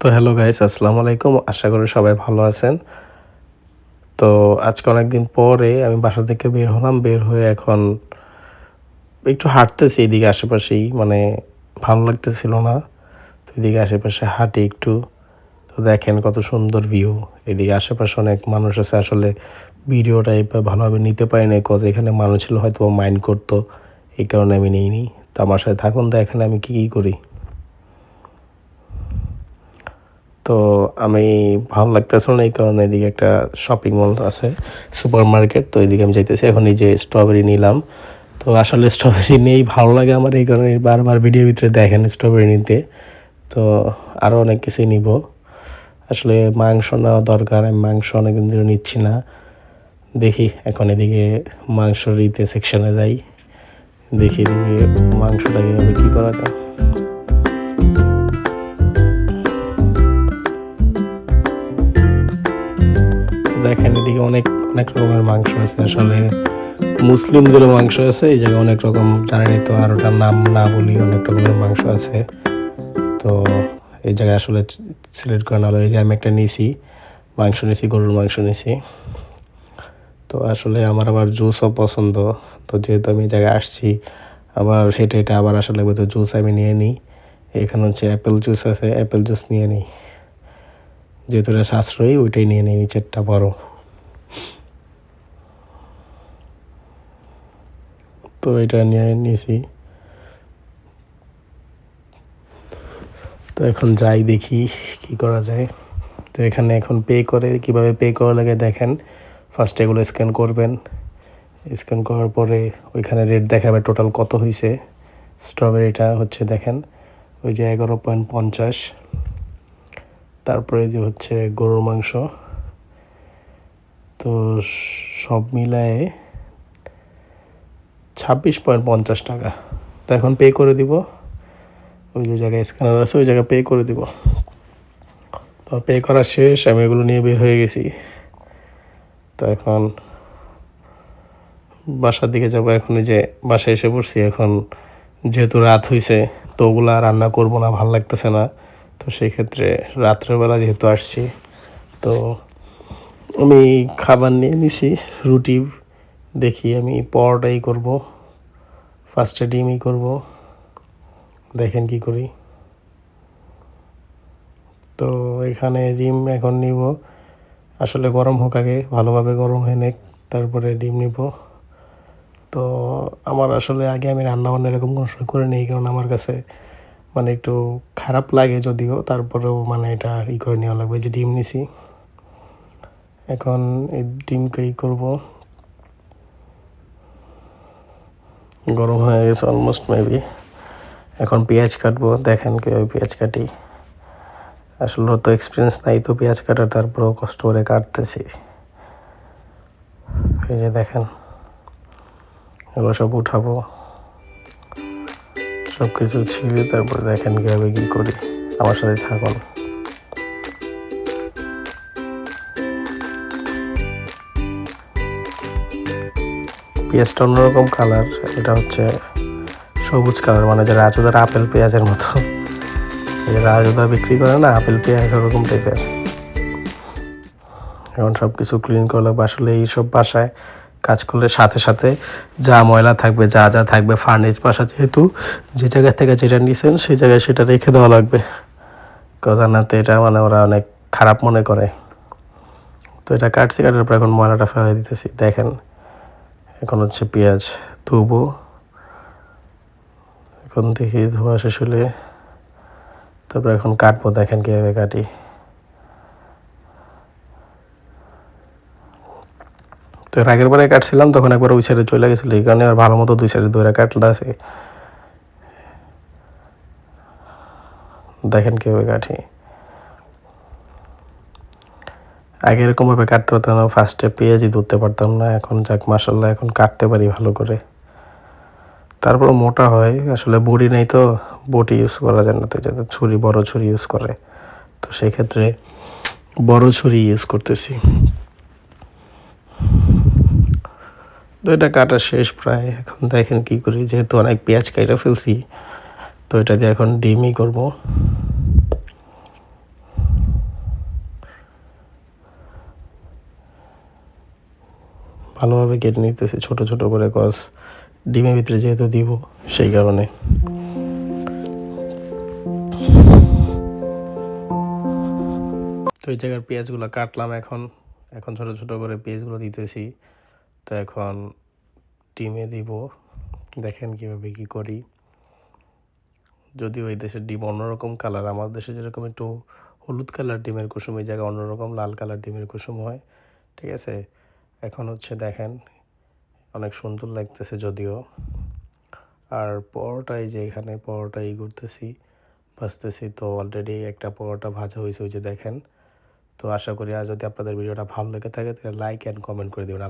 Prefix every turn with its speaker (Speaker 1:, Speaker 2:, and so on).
Speaker 1: তো hello guys আসসালামু আলাইকুম। আশা করি সবাই ভালো আছেন। তো আজকে অনেকদিন পরে আমি বাসা থেকে বের হলাম, বের হয়ে এখন একটু হাঁটতেছি এদিকে আশেপাশেই মানে ভালো লাগতেছিল না। তো এদিকে আশেপাশে হাঁটি একটু। তো দেখেন কত সুন্দর ভিউ এদিকে আশেপাশে অনেক মানুষ আছে, আসলে ভিডিওটা এবার ভালোভাবে নিতে পারি না কজ এখানে মানুষ ছিল হয়তো মাইন্ড করতো। এই কারণে আমি নিইনি। তো আমার সাথে থাকুন তো এখানে আমি কী কী করি। তো আমি ভালো লাগতেছিল না, এই কারণে এদিকে একটা শপিং মল আছে সুপার মার্কেট তো এদিকে আমি যাইতেছি। এখন এই যে স্ট্রবেরি নিলাম। তো আসলে স্ট্রবেরি নেই ভালো লাগে আমার, এই কারণে বারবার ভিডিও ভিতরে দেখেন স্ট্রবেরি নিতে। তো আরও অনেক কিছুই নিব। আসলে মাংস নেওয়া দরকার, আমি মাংস অনেকদিন ধরে নিচ্ছি না। দেখি, এখন এদিকে মাংস রিতে সেকশনে যাই। দেখি এদিকে মাংসটা কীভাবে কী করা যায়। দেখেন এদিকে অনেক অনেক রকমের মাংস আছে। আসলে মুসলিমদেরও মাংস আছে, এই জায়গায় অনেক রকম জানেনই তো, আর ওটার নাম না বলি অনেক রকমের মাংস আছে। তো এই জায়গায় আসলে সিলেক্ট করে না হলো। এই যে আমি একটা নিছি, মাংস নিছি, গরুর মাংস নিছি। তো আসলে আমার আবার জুসও পছন্দ। তো যেহেতু আমি এই জায়গায় আসছি, আবার হেঁটে হেঁটে আবার আসলে তো জুস আমি নিয়ে নিই। এখানে হচ্ছে অ্যাপেল জুস আছে অ্যাপেল জুস নিয়ে নিই। যেহেতু সাশ্রয়ী, ওইটাই নিয়ে নিই নিচেরটা বড়। তো এটা নিয়ে নিয়েছি তো এখন যাই দেখি কি করা যায়। তো এখানে এখন পে করে, কীভাবে পে করা লাগে দেখেন। ফার্স্ট এগুলো স্ক্যান করবেন। স্ক্যান করার পরে ওইখানে রেট দেখাবে টোটাল কত হয়েছে স্ট্রবেরিটা হচ্ছে দেখেন, ওই যে এগারো পয়েন্ট পঞ্চাশ। তারপরে যে হচ্ছে গরুর মাংস। তো সব মিলায়ে ছাব্বিশ পয়েন্ট পঞ্চাশ টাকা। তো এখন পে করে দিব। ওই যে জায়গায় স্ক্যানার আছে, ওই জায়গায় পে করে দিব। তো পে করা শেষ, আমি এগুলো নিয়ে বের হয়ে গেছি। তো এখন বাসার দিকে যাব। এখন যে বাসায় এসে পড়ছি। এখন যেহেতু রাত হয়েছে তো ওগুলো রান্না করব না, ভালো লাগতেছে না। তো সেই ক্ষেত্রে রাত্রেবেলা যেহেতু আসছি, তো আমি খাবার নিয়ে নিছি, রুটি দেখি আমি পরোটাই করব ফার্স্টে ডিমই করব, দেখেন কি করি। তো এখানে ডিম এখন নিব, আসলে গরম হোক আগে, ভালোভাবে গরম হয়ে নেক, তারপরে ডিম নিব। তো আমার আসলে আগে আমি রান্না বান্না এরকম কোনো সময় করে নিই কারণ আমার কাছে মানে একটু খারাপ লাগে যদিও, তারপরেও মানে এটা ই করে নেওয়া লাগবে যে ডিম নিছি। এখন এই ডিমকে ই করব। গরম হয়ে গেছে অলমোস্ট মেবি এখন পেঁয়াজ কাটবো, দেখেন কীভাবে পেঁয়াজ কাটি। আসলে তো এক্সপিরিয়েন্স নাই তো পেঁয়াজ কাটার, তারপরেও কষ্ট করে কাটতেছি। এই যে দেখেন, এগুলো সব উঠাবো। সব কিছু ছিলে তারপরে দেখেন কীভাবে কী করি। আমার সাথে থাকুন। পেঁয়াজটা অন্যরকম কালার এটা হচ্ছে সবুজ কালার মানে যে রাজুদার আপেল পেঁয়াজের মতো। রাজুদা বিক্রি করে না, আপেল পেঁয়াজ ওরকম টাইপের এখন সব কিছু ক্লিন করলে আসলে এইসব বাসায় কাজ করলে সাথে সাথে যা ময়লা থাকবে, যা যা থাকবে ফার্নিচ বাসা যেহেতু, যে জায়গা থেকে যেটা নিছেন সেই জায়গায় সেটা রেখে দেওয়া লাগবে। কথা নাতে এটা মানে ওরা অনেক খারাপ মনে করে। তো এটা কাটছি, কাটার পর এখন ময়লাটা ফেলে দিতেছি। দেখেন, এখন হচ্ছে পেঁয়াজ ধুবো। এখন দেখি ধোয়া শেষ হলে তারপর এখন কাটবো, দেখেন কীভাবে কাটি। তো এর আগের বারে কাটছিলাম, তখন একবার ওই সাইডে চলে গেছিল, এই কারণে আর ভালো মতো দুই সাইডে দইরা কাটলা আছে। দেখেন কীভাবে কাটি। আগে এরকমভাবে কাটতে পারতাম না ফার্স্টে পেঁয়াজই ধরতে পারতাম না, এখন যাক মাসাল্লাহ এখন কাটতে পারি ভালো করে। তারপর মোটা হয়, আসলে বড়ি নেই তো, বটি ইউজ করা যায় না, তো যাতে ছুরি, বড় ছুরি ইউজ করে। তো সেক্ষেত্রে বড় ছুরি ইউজ করতেছি। তো এটা কাটা শেষ প্রায়। এখন দেখেন কি করি, যেহেতু অনেক পেঁয়াজ কাইটা ফেলছি, তো এটা দিয়ে এখন ডিমই করব। ভালোভাবে কেটে নিতেছি, ছোট ছোট করে কস ডিমের ভিতরে যেহেতু দিব, সেই কারণে। তো এই জায়গার পেঁয়াজগুলো কাটলাম এখন। এখন ছোট ছোট করে পেঁয়াজগুলো দিতেছি। তো এখন ডিমে দিব। দেখেন কীভাবে কী করি। যদিও এই দেশের ডিম অন্যরকম কালার আমার দেশে যেরকম একটু হলুদ কালার ডিমের কুসুম, এই জায়গায় অন্যরকম লাল কালার ডিমের কুসুম হয়, ঠিক আছে? এখন হচ্ছে দেখেন, অনেক সুন্দর লাগতেছে যদিও। আর পরোটা এই যে এখানে পরোটা ই করতেছি, ভাজতেছি, তো অলরেডি একটা পরোটা ভাজা হয়েছে ওই যে দেখেন। তো আশা করি আর যদি আপনাদের ভিডিওটা ভালো লেগে থাকে, তাহলে লাইক অ্যান্ড কমেন্ট করে দেবেন।